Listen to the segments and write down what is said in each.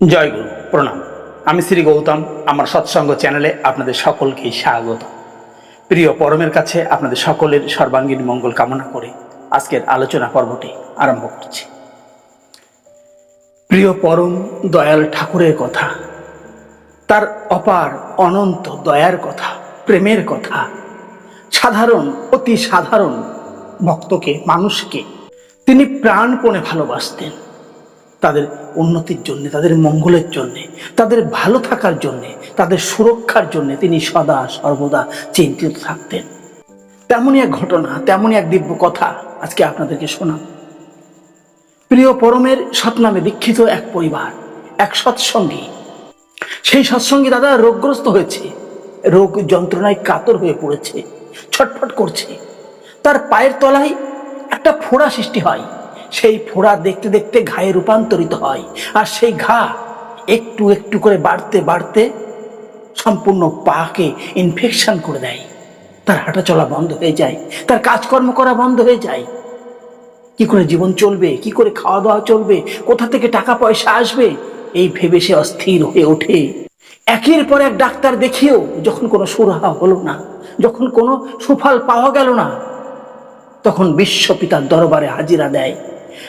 জয় গুরু, প্রণাম। আমি শ্রী গৌতম, আমার সৎসঙ্গ চ্যানেলে আপনাদের সকলকে স্বাগত। প্রিয় পরমের কাছে আপনাদের সকলের সর্বাঙ্গীন মঙ্গল কামনা করে আজকের আলোচনা পর্বটি আরম্ভ করছি। প্রিয় পরম দয়াল ঠাকুরের কথা, তার অপার অনন্ত দয়ার কথা, প্রেমের কথা, সাধারণ, অতি সাধারণ ভক্তকে, মানুষকে তিনি প্রাণপণে ভালোবাসতেন। তাদের উন্নতির জন্যে, তাদের মঙ্গলের জন্যে, তাদের ভালো থাকার জন্যে, তাদের সুরক্ষার জন্যে তিনি সদা সর্বদা চিন্তিত থাকতেন। তেমনই এক ঘটনা, তেমনই এক দিব্য কথা আজকে আপনাদেরকে শোনাব। প্রিয় পরমের সৎনামে দীক্ষিত এক পরিবার, এক সৎসঙ্গী। সেই সৎসঙ্গী দাদা রোগগ্রস্ত হয়েছে, রোগ যন্ত্রণায় কাতর হয়ে পড়েছে, ছটফট করছে। তার পায়ের তলায় একটা ফোড়া সৃষ্টি হয়। সেই ফোড়া দেখতে দেখতে ঘায়ে রূপান্তরিত হয়। আর সেই ঘা একটু একটু করে বাড়তে বাড়তে সম্পূর্ণ পাকে ইনফেকশন করে দেয়। তার হাঁটা চলা বন্ধ হয়ে যায়। তার কাজকর্ম করা বন্ধ হয়ে যায়। কি করে জীবন চলবে? কি করে খাওয়া দাওয়া চলবে? কোথা থেকে টাকা পয়সা আসবে? এই ভেবে সে অস্থির হয়ে ওঠে। একের পর এক ডাক্তার দেখিয়েও যখন কোনো সুরাহা হলো না, যখন কোনো সুফল পাওয়া গেল না, তখন বিশ্বপিতার দরবারে হাজিরা দেয়।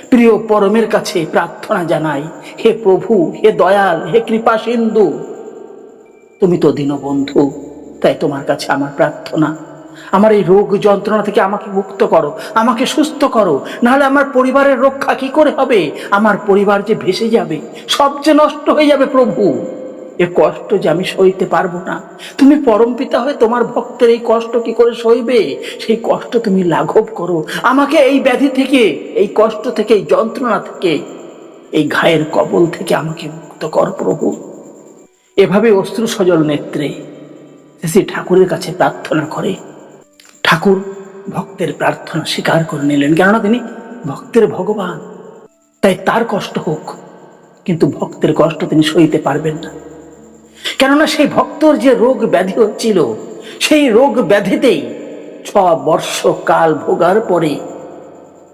প্রিয় পরমের কাছে প্রার্থনা জানাই। হে প্রভু, হে দয়াল, হে কৃপা সিন্ধু। তুমি তো দীনবন্ধু, তাই তোমার কাছে আমার প্রার্থনা। আমার এই রোগ যন্ত্রণা থেকে আমাকে মুক্ত করো, আমাকে সুস্থ করো। নাহলে আমার পরিবারের রক্ষা কি করে হবে? আমার পরিবার যে ভেসে যাবে সবচেয়ে নষ্ট হয়ে যাবে প্রভু। এ কষ্ট যে আমি সইতে পারব না। তুমি পরম পিতা হয়ে তোমার ভক্তের এই কষ্ট কি করে সইবে? সেই কষ্ট তুমি লাঘব করো। আমাকে এই ব্যাধি থেকে, এই কষ্ট থেকে, এই যন্ত্রণা থেকে, এই ঘায়ের কবল থেকে আমাকে মুক্ত কর প্রভু। এভাবে অশ্রু সজল নেত্রে শ্রী ঠাকুরের কাছে প্রার্থনা করে। ঠাকুর ভক্তের প্রার্থনা স্বীকার করে নিলেন। কেননা তিনি ভক্তের ভগবান। তাই তার কষ্ট হোক, কিন্তু ভক্তের কষ্ট তিনি সইতে পারবেন না। কেননা সেই ভক্তর যে রোগ ব্যাধি হচ্ছিল, সেই রোগ ব্যাধিতেই ছ বর্ষ কাল ভোগার পরে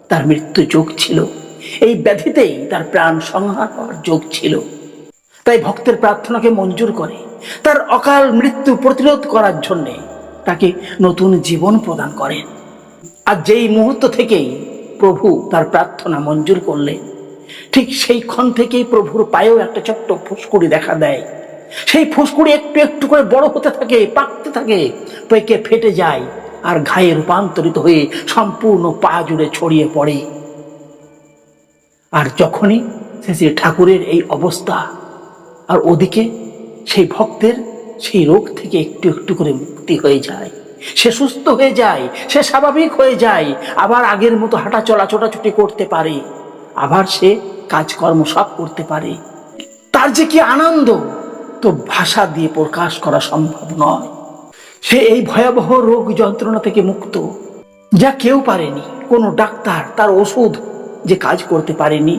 তার মৃত্যু যোগ ছিল। এই ব্যাধিতেই তার প্রাণ সংহার হওয়ার যোগ ছিল। তাই ভক্তের প্রার্থনাকে মঞ্জুর করে, তার অকাল মৃত্যু প্রতিরোধ করার জন্যে তাকে নতুন জীবন প্রদান করেন। আর যেই মুহূর্ত থেকেই প্রভু তার প্রার্থনা মঞ্জুর করলেন, ঠিক সেই ক্ষণ থেকেই প্রভুর পায়েও একটা ছোট্ট ফুসকুড়ি দেখা দেয়। সেই ফুসকুড়ি একটু একটু করে বড় হতে থাকে, পাকতে থাকে। পেকে ফেটে যায় আর ঘায়ে রূপান্তরিত হয়ে সম্পূর্ণ পা জুড়ে ছড়িয়ে পড়ে। আর যখনই শ্রী ঠাকুরের এই অবস্থা, আর ওদিকে সেই ভক্তের সেই রোগ থেকে একটু একটু করে মুক্তি হয়ে যায়। সে সুস্থ হয়ে যায়, সে স্বাভাবিক হয়ে যায়, আবার আগের মতো হাঁটা চলা ছোটাছুটি করতে পারে, আবার সে কাজকর্ম সব করতে পারে। তার যে কি আনন্দ! তো ভাষা দিয়ে প্রকাশ করা সম্ভব নয়। সে এই ভয়াবহ রোগ যন্ত্রণা থেকে মুক্ত, যা কেউ পারেনি। কোনো ডাক্তার তার ওষুধ যে কাজ করতে পারেনি,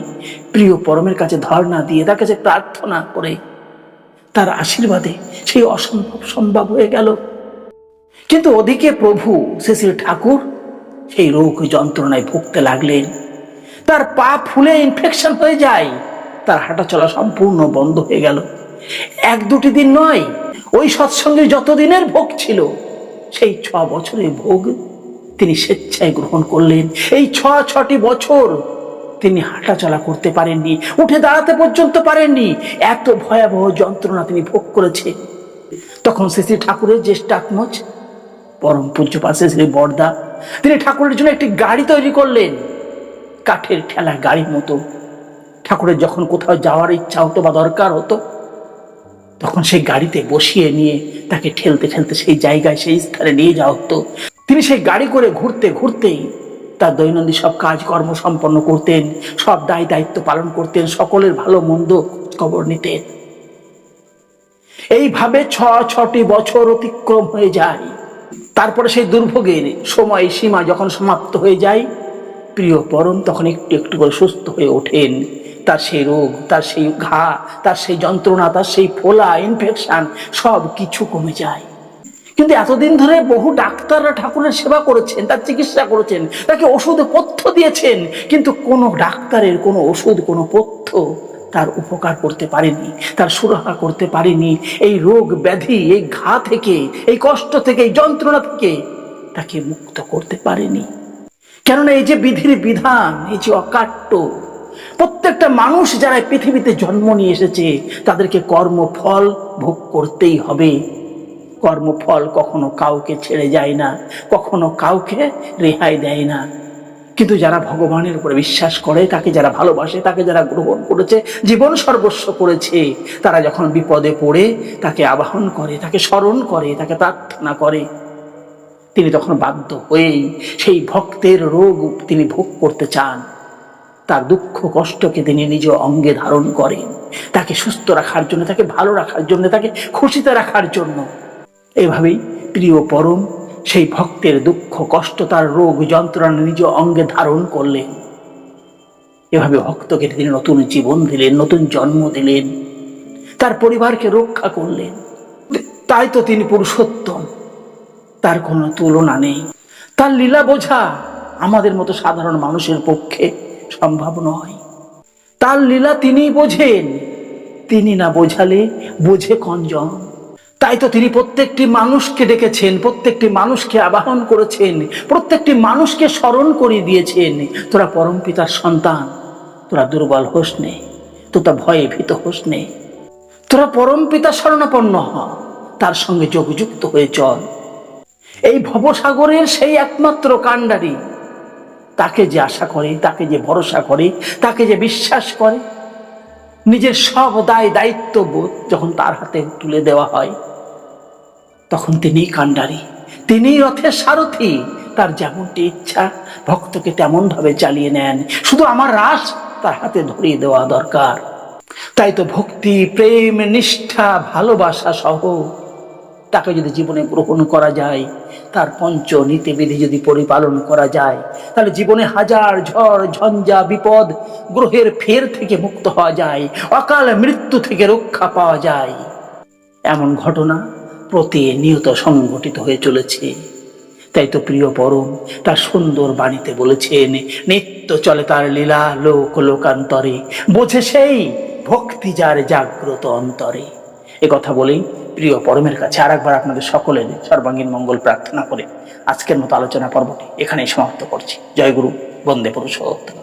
প্রিয় পরমের কাছে ধর্ণা দিয়ে তার কাছে প্রার্থনা করে, তার আশীর্বাদে সেই অসম্ভব সম্ভব হয়ে গেল। কিন্তু ওদিকে প্রভু শ্রী ঠাকুর সেই রোগ যন্ত্রণায় ভুগতে লাগলেন। তার পা ফুলে ইনফেকশন হয়ে যায়, তার হাঁটা চলা সম্পূর্ণ বন্ধ হয়ে গেল। এক দুটি দিন নয়, ওই সৎসঙ্গে যতদিনের ভোগ ছিল, সেই ছ বছরের ভোগ তিনি স্বেচ্ছায় গ্রহণ করলেন। এই ছ ছটি বছর তিনি হাঁটা চলা করতে পারেননি, উঠে দাঁড়াতে পর্যন্ত পারেননি। এত ভয়াবহ যন্ত্রণা তিনি ভোগ করেছে। তখন শ্রী শ্রী ঠাকুরের জ্যেষ্ঠ আত্মজ পরম পূজ্য পাশে শ্রী বর্দা, তিনি ঠাকুরের জন্য একটি গাড়ি তৈরি করলেন, কাঠের ঠেলা গাড়ির মতো। ঠাকুরের যখন কোথাও যাওয়ার ইচ্ছা হতো বা দরকার হতো তখন সেই গাড়িতে বসিয়ে নিয়ে তাকে ঠেলতে ঠেলতে সেই জায়গায়, সেই স্থানে নিয়ে যাওয়া হতো। তিনি সেই গাড়ি করে ঘুরতে ঘুরতেই তার দৈনন্দিন সব কাজকর্ম সম্পন্ন করতেন, সব দায় দায়িত্ব পালন করতেন, সকলের ভালো মন্দ খবর নিতেন। এইভাবে ছ, ছটি বছর অতিক্রম হয়ে যায়। তারপরে সেই দুর্ভোগের সময়, সীমা যখন সমাপ্ত হয়ে যায়, প্রিয় পরম তখন একটু একটু করে সুস্থ হয়ে ওঠেন। তার সেই রোগ, তার সেই ঘা, তার সেই যন্ত্রণা, তার সেই ফোলা ইনফেকশন সব কিছু কমে যায়। কিন্তু এতদিন ধরে বহু ডাক্তাররা ঠাকুরের সেবা করেছেন, তার চিকিৎসা করেছেন, তাকে ওষুধ পথ্য দিয়েছেন, কিন্তু কোনো ডাক্তারের কোনো ওষুধ, কোনো পথ্য তার উপকার করতে পারেনি, তার সুরক্ষা করতে পারেনি। এই রোগ ব্যাধি, এই ঘা থেকে, এই কষ্ট থেকে, এই যন্ত্রণা থেকে তাকে মুক্ত করতে পারেনি। কেননা এই যে বিধির বিধান, এই যে অকাট্য প্রত্যেকটা মানুষ যারা পৃথিবীতে জন্ম নিয়ে এসেছে, তাদেরকে কর্মফল ভোগ করতেই হবে। কর্মফল কখনো কাউকে ছেড়ে যায় না, কখনো কাউকে রেহাই দেয় না। কিন্তু যারা ভগবানের উপরে বিশ্বাস করে, তাকে যারা ভালোবাসে, তাকে যারা গ্রহণ করেছে, জীবন সর্বস্ব করেছে, তারা যখন বিপদে পড়ে, তাকে আবাহন করে, তাকে স্মরণ করে, তাকে প্রার্থনা করে। তিনি তখন বাধ্য হয়েই সেই ভক্তের রোগ তিনি ভোগ করতে চান। তার দুঃখ, কষ্টকে তিনি নিজ অঙ্গে ধারণ করেন। তাকে সুস্থ রাখার জন্য, তাকে ভালো রাখার জন্য, তাকে খুশিতে রাখার জন্য। এভাবেই প্রিয় পরম সেই ভক্তের দুঃখ, কষ্ট, তার রোগ, যন্ত্রণা নিজ অঙ্গে ধারণ করলেন। এভাবে ভক্তকে তিনি নতুন জীবন দিলেন, নতুন জন্ম দিলেন। তার পরিবারকে রক্ষা করলেন। তাই তো তিনি পুরুষোত্তম। তার কোনো তুলনা নেই। তার লীলা বোঝা আমাদের মতো সাধারণ মানুষের পক্ষে। সম্ভব নয়। তার লীলা তিনিই বোঝেন। তিনি না বোঝালে বোঝে কঞ্জন তাই তো তিনি প্রত্যেকটি মানুষকে ডেকেছেন, প্রত্যেকটি মানুষকে আবাহন করেছেন, প্রত্যেকটি মানুষকে স্মরণ করিয়ে দিয়েছেন। তোরা পরম পিতার সন্তান, তোরা দুর্বল হোস নে তোরা ভয়ে ভীত হোস নে। তোরা পরম পিতা শরণাপন্ন হ, তার সঙ্গে যোগযুক্ত হয়ে চল। এই ভবসাগরের সেই একমাত্র কাণ্ডারি তাকে যে আশা করে, তাকে যে ভরসা করে, তাকে যে বিশ্বাস করে। নিজের সব দায় দায়িত্ব বোধ যখন তার হাতে তুলে দেওয়া হয়, তখন তিনিই কাণ্ডারি। তিনিই রথের সারথি। তার যেমনটি ইচ্ছা, ভক্তকে তেমন ভাবে চালিয়ে নেন। শুধু আমার রাস তার হাতে ধরিয়ে দেওয়া দরকার। তাই তো ভক্তি, প্রেম, নিষ্ঠা, ভালোবাসা সহ তাকে যদি জীবনে গ্রহণ করা যায়, তার পঞ্চ নীতিবিধি যদি পরিপালন করা যায়, তাহলে জীবনে হাজার ঝড়, ঝঞ্ঝা, বিপদ গ্রহের ফের থেকে মুক্ত হওয়া যায়, অকাল মৃত্যু থেকে রক্ষা পাওয়া যায়। এমন ঘটনা প্রতিনিয়ত সংঘটিত হয়ে চলেছে। তাই তো প্রিয় পরম, তার সুন্দর বাণীতে বলেছেন, নিত্য চলে তার লীলা লোক লোকান্তরে, বোঝে সেই ভক্তি যার জাগ্রত অন্তরে। কথা বলেই প্রিয় পরমের কাছে আর একবার আপনাদের সকলের সর্বাঙ্গীন মঙ্গল প্রার্থনা করে আজকের মতো আলোচনা পর্বটি এখানেই সমাপ্ত করছি। জয় গুরু, বন্দে পুরুষোত্তম।